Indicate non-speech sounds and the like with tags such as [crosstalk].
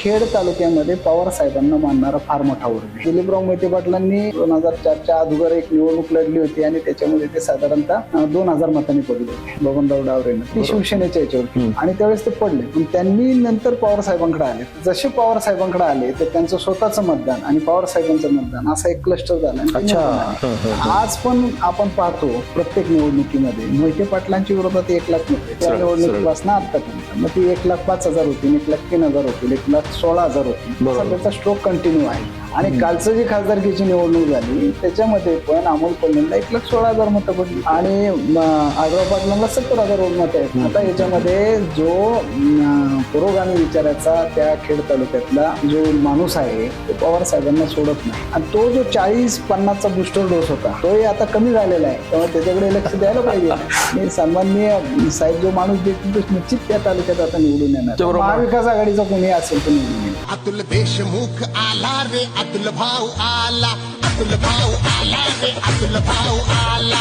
खेड तालुक्यामध्ये पवार साहेबांना मानणारा फार मोठा वर्ग दिलीपराव मोहिते पाटलांनी दोन हजार चारच्या अगोदर एक निवडणूक लढली होती आणि त्याच्यामध्ये ते साधारणतः दोन हजार मतांनी पडले होते. बबनराव डावरेनं. ती शिवसेनेच्या याच्यावर आणि त्यावेळेस ते पडले. पण त्यांनी नंतर पवार साहेबांकडे आले. जसे पवार साहेबांकडे आले तर त्यांचं स्वतःचं मतदान आणि पवार साहेबांचं मतदान असा एक क्लस्टर झाला. आज पण आपण पाहतो प्रत्येक निवडणुकीमध्ये मोहिते पाटलांच्या विरोधात एक लाख मते त्या निवडणुकीपासून आतापर्यंत मग ती एक लाख पाच हजार होती एक लाख तीन हजार होतील. एक लाख सोळा हजार होती. त्याचा स्ट्रोक कंटिन्यू आहे. आणि कालचं जी खासदारकीची निवडणूक झाली त्याच्यामध्ये पण अमोल कोल्हेंना एक लाख सोळा हजार मतं पडली. आणि आढराव पाटलांना सत्तर हजार मतं आहेत आता याच्यामध्ये जो पुरोगामी विचाराचा त्या खेड तालुक्यातला जो माणूस आहे तो पवार साहेबांना सोडत नाही. आणि तो जो चाळीस पन्नासचा बुस्टर डोस होता तोही आता कमी झालेला आहे. त्यामुळे त्याच्याकडे लक्ष द्यायला पाहिजे. [laughs] आणि सन्माननीय साहेब जो माणूस देतील तो निश्चित त्या तालुक्यात आता निवडून येणार. महाविकास आघाडीचा कोणी असेल तो निवडून येईल अतुल देशमुख आला रे अतुल भाऊ आला अतुल भाऊ आला. अतुल भाऊ आला